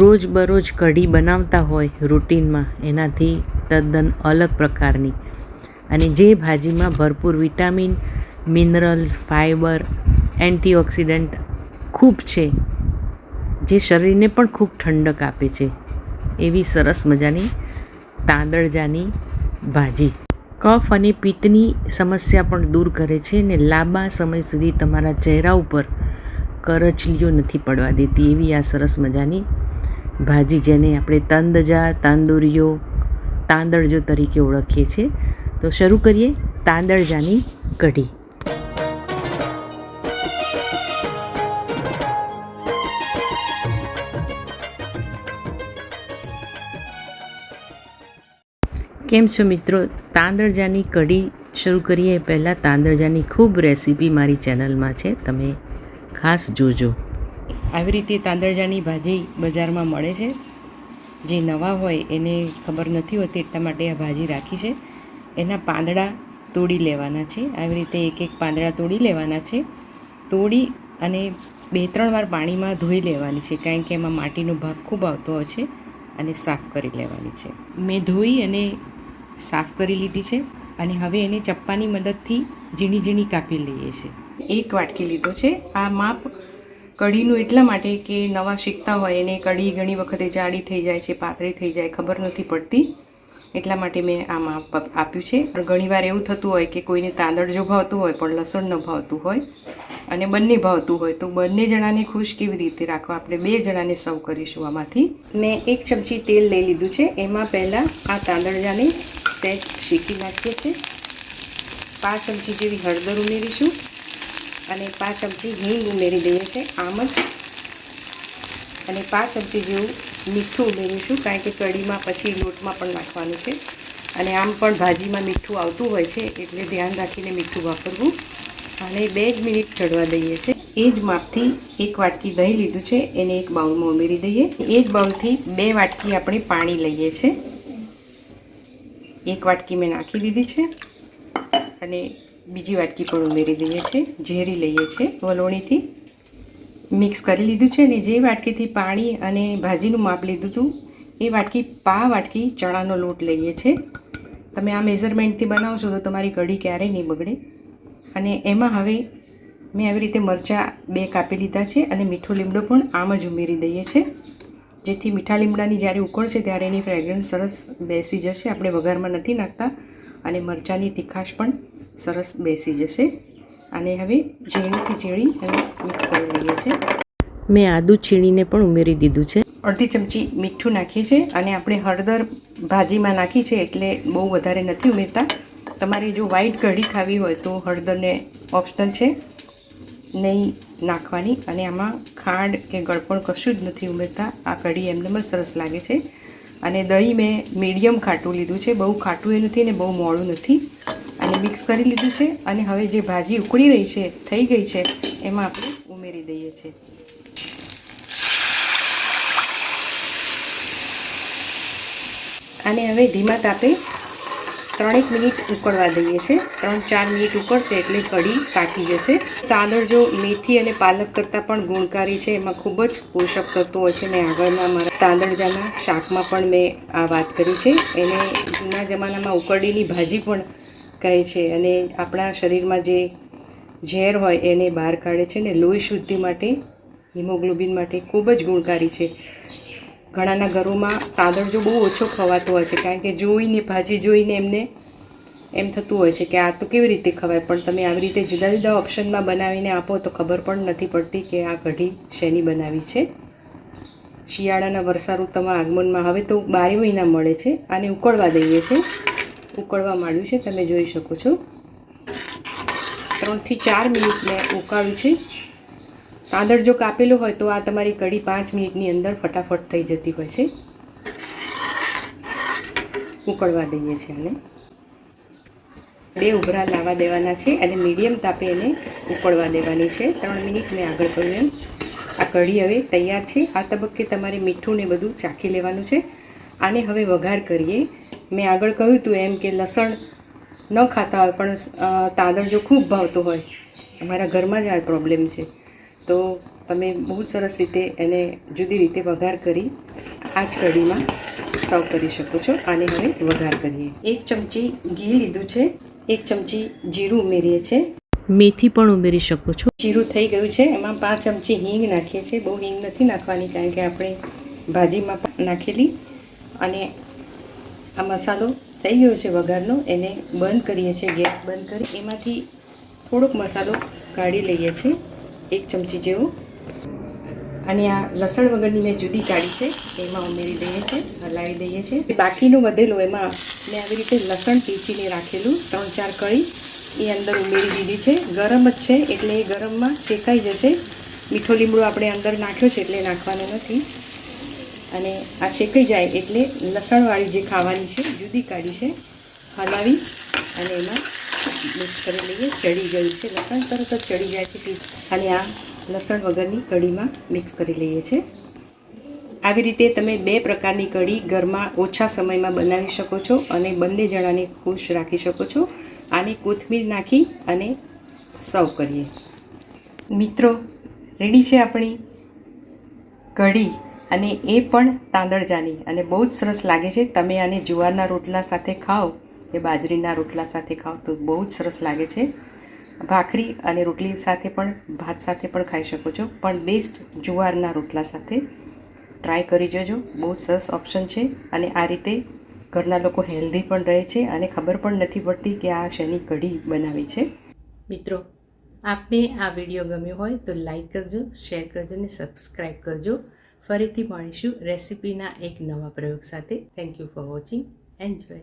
રોજબરોજ કઢી બનાવતા હોય રૂટિનમાં, એનાથી તદ્દન અલગ પ્રકારની. અને જે ભાજીમાં ભરપૂર વિટામિન, મિનરલ્સ ફાઇબર એન્ટીઓક્સિડન્ટ ખૂબ છે, જે શરીરને પણ ખૂબ ઠંડક આપે છે, એવી સરસ મજાની તાંદળજાની ભાજી. કફ અને પિત્તની સમસ્યા પણ દૂર કરે છે ને લાંબા સમય સુધી તમારા ચહેરા ઉપર કરચલીઓ નથી પડવા દેતી, એવી આ સરસ મજાની ભાજી જેને આપણે તંદજા, તાંદુરીઓ, તાંદળજો તરીકે ઓળખીએ છીએ. તો શરૂ કરીએ તાંદળજાની કઢી. કેમ છો મિત્રો? તાંદળજાની કઢી શરૂ કરીએ. પહેલાં તાંદળજાની ખૂબ રેસીપી મારી ચેનલમાં છે. તમે ખાસ જોજો. આવી રીતે તાંદળજાની ભાજી બજારમાં મળે છે. જે નવા હોય એને ખબર નથી હોતી એટલા માટે આ ભાજી રાખી છે. એના પાંદડા તોડી લેવાના છે. આવી રીતે એક એક પાંદડા તોડી લેવાના છે. તોડી અને બે ત્રણ વાર પાણીમાં ધોઈ લેવાની છે, કારણ કે એમાં માટીનો ભાગ ખૂબ આવતો હોય છે અને સાફ કરી લેવાની છે. મેં ધોઈ અને સાફ કરી લીધી છે અને હવે એને ચપ્પાની મદદથી ઝીણી ઝીણી કાપી લઈએ છીએ. એક વાટકી લીધો છે. આ માપ કઢીનું એટલા માટે કે નવા શીખતા હોય એને કઢી ઘણી વખતે જાડી થઈ જાય છે, પાતળી થઈ જાય, ખબર નથી પડતી. એટલા માટે મેં આ માપ આપ્યું છે. પણ ઘણીવાર એવું થતું હોય કે કોઈને તાંદળ જો ભાવતું હોય પણ લસણ ન ભાવતું હોય અને બંને ભાવતું હોય, તો બંને જણાને ખુશ કેવી રીતે રાખવા? આપણે બે જણાને સર્વ કરીશું આમાંથી. મેં એક ચમચી તેલ લઈ લીધું છે. એમાં પહેલાં આ તાંદળજાને સહેજ શેકી નાખીએ છીએ પાંચ ચમચી જેવી હળદર ઉમેરીશું. અને પાંચ ચમચી હિંગ ઉમેરી દઈએ છીએ, આમ જ. અને પાંચ ચમચી જેવું મીઠું ઉમેરીશું, કારણ કે કઢીમાં પછી લોટમાં પણ નાખવાનું છે. અને આમ પણ ભાજીમાં મીઠું આવતું હોય છે, એટલે ધ્યાન રાખીને મીઠું વાપરવું. અને બે જ મિનિટ ચડવા દઈએ છીએ. એ જ માપથી એક વાટકી દહીં લીધું છે, એને એક બાઉલમાં ઉમેરી દઈએ. એ જ બાઉલથી બે વાટકી આપણે પાણી લઈએ છીએ. એક વાટકી મેં નાખી દીધી છે. અને બીજી વાટકી પણ ઉમેરી દઈએ છીએ ઝેરી લઈએ છીએ વલોણીથી મિક્સ કરી લીધું છે અને જે વાટકીથી પાણી અને ભાજીનું માપ લીધું હતું, એ વાટકી, પા વાટકી ચણાનો લોટ લઈએ છીએ તમે આ મેઝરમેન્ટથી બનાવશો તો તમારી કઢી ક્યારેય નહીં બગડે. અને એમાં હવે મેં આવી રીતે મરચાં બે કાપી લીધા છે અને મીઠો લીમડો પણ આમ જ ઉમેરી દઈએ છીએ જેથી મીઠા લીમડાની જ્યારે ઉકળશે ત્યારે એની ફ્રેગ્રન્સ સરસ બેસી જશે, આપણે વઘારમાં નથી નાખતા. અને મરચાંની તીખાશ પણ સરસ બેસી જશે. અને હવે ઝીણીથી ઝીણી અને મિક્સ કરી લઈએ છીએ. મેં આદું છીણીને પણ ઉમેરી દીધું છે. અડધી ચમચી મીઠું નાખીએ છીએ અને આપણે હળદર ભાજીમાં નાખી છે એટલે બહુ વધારે નથી ઉમેરતા. તમારે જો વ્હાઈટ કઢી ખાવી હોય તો હળદરને ઓપ્શનલ છે. નહીં નાખવાની અને આમાં ખાંડ કે ગળપણ કશું જ નથી ઉમેરતા. આ કઢી એમને બસ સરસ લાગે છે. અને દહીં મેં મીડિયમ ખાટું લીધું છે. બહુ ખાટું એ નથી ને બહુ મોડું નથી. અને મિક્સ કરી લીધું છે અને હવે જે ભાજી ઉકળી રહી છે, થઈ ગઈ છે, એમાં આપણે ઉમેરી દઈએ છીએ. અને હવે ધીમા તાપે ત્રણેક મિનિટ ઉકળવા દઈએ છીએ. ત્રણ ચાર મિનિટ ઉકળશે એટલે કઢી પાકી જશે. તાંદળ જો મેથી અને પાલક કરતાં પણ ગુણકારી છે, એમાં ખૂબ જ પોષક તત્વો છે ને આગળના મારા તાંદળજાના શાકમાં પણ મેં આ વાત કરી છે. એને જૂના જમાનામાં ઉકરડીની ભાજી પણ કહે છે અને આપણા શરીરમાં જે ઝેર હોય એને બહાર કાઢે છે ને લોહી શુદ્ધિ માટે, હિમોગ્લોબિન માટે ખૂબ જ ગુણકારી છે. ઘણાના ઘરોમાં તાંદળજો બહુ ઓછો ખવાતો હોય છે, કારણ કે જોઈને, ભાજી જોઈને એમને એમ થતું હોય છે કે આ તો કેવી રીતે ખવાય? પણ તમે આવી રીતે જુદા જુદા ઓપ્શનમાં બનાવીને આપો તો ખબર પણ નથી પડતી કે આ કઢી શેની બનાવી છે. શિયાળાના વર્ષા ઋતુમાં આગમનમાં હવે તો બારે મહિના મળે છે, આને ઉકળવા દઈએ છીએ. ઉકળવા માંડ્યું છે, તમે જોઈ શકો છો. ત્રણથી ચાર મિનિટ મેં ઉકાળ્યું છે. તાંદળ જો કાપેલો હોય તો આ તમારી કઢી પાંચ મિનિટની અંદર ફટાફટ થઈ જતી હોય છે. ઉકળવા દઈએ છીએ આને. બે ઉભરા લાવવા દેવાના છે અને મીડિયમ તાપે એને ઉકળવા દેવાની છે. ત્રણ મિનિટ મેં આગળ કર્યું એમ. આ કઢી હવે તૈયાર છે. આ તબક્કે તમારે મીઠું ને બધું ચાખી લેવાનું છે. આને હવે વઘાર કરીએ. મેં આગળ કહ્યું હતું એમ કે લસણ ન ખાતા હોય પણ તાંદળ જો ખૂબ ભાવતો હોય અમારા ઘરમાં જ આ પ્રોબ્લેમ છે. તો તમે બહુ સરસ રીતે એને જુદી રીતે વઘાર કરી આ જ કઢીમાં સર્વ કરી શકો છો. આને હવે વઘાર કરીએ. એક ચમચી ઘી લીધું છે. એક ચમચી જીરું ઉમેરીએ છીએ મેથી પણ ઉમેરી શકો છો. જીરું થઈ ગયું છે. એમાં પાંચ ચમચી હિંગ નાખીએ છીએ. બહુ હિંગ નથી નાખવાની કારણ કે આપણે ભાજીમાં નાખેલી. અને આ મસાલો થઈ ગયો છે વઘારનો. એને બંધ કરીએ છીએ, ગેસ બંધ કરી. એમાંથી થોડોક મસાલો કાઢી લઈએ છીએ, એક ચમચી જેવો. અને આ લસણ વગરની મેં જુદી કાઢી છે, એમાં ઉમેરી દઈએ છીએ, હલાવી દઈએ છીએ. બાકીનું વધેલું એમાં મેં આવી રીતે લસણ પીસીને રાખેલું, ત્રણ ચાર કળી. એ અંદર ઉમેરી દીધી છે. ગરમ જ છે, એટલે એ ગરમમાં શેકાઈ જશે. મીઠો લીમડો આપણે અંદર નાખ્યો છે, એટલે નાખવાનો નથી. અને આ શેકાઈ જાય એટલે લસણવાળી જે ખાવાની છે, જુદી કાઢી છે, હલાવી અને એમાં મિક્સ કરી લઈએ. ચડી ગયું છે લસણ, તરત જ ચડી જાય છે અને આ લસણ વગરની કઢીમાં મિક્સ કરી લઈએ છીએ આવી રીતે તમે બે પ્રકારની કઢી ઘરમાં ઓછા સમયમાં બનાવી શકો છો અને બંને જણાને ખુશ રાખી શકો છો. આને કોથમીર નાખી અને સર્વ કરીએ. મિત્રો, રેડી છે આપણી કઢી? અને એ પણ તાંદળજાની. અને બહુ જ સરસ લાગે છે. તમે આને જુવારના રોટલા સાથે ખાઓ, કે બાજરીના રોટલા સાથે ખાઓ, તો બહુ જ સરસ લાગે છે. ભાખરી અને રોટલી સાથે પણ, ભાત સાથે પણ ખાઈ શકો છો. પણ બેસ્ટ જુવારના રોટલા સાથે ટ્રાય કરી જોજો. બહુ સરસ ઓપ્શન છે. અને આ રીતે ઘરના લોકો હેલ્ધી પણ રહે છે. અને ખબર પણ નથી પડતી કે આ શેની કઢી બનાવી છે. મિત્રો, આપને આ વીડિયો ગમ્યો હોય તો લાઈક કરજો શેર કરજો અને સબસ્ક્રાઈબ કરજો. ફરીથી મળીશું રેસિપીના એક નવા પ્રયોગ સાથે. Thank you for watching enjoy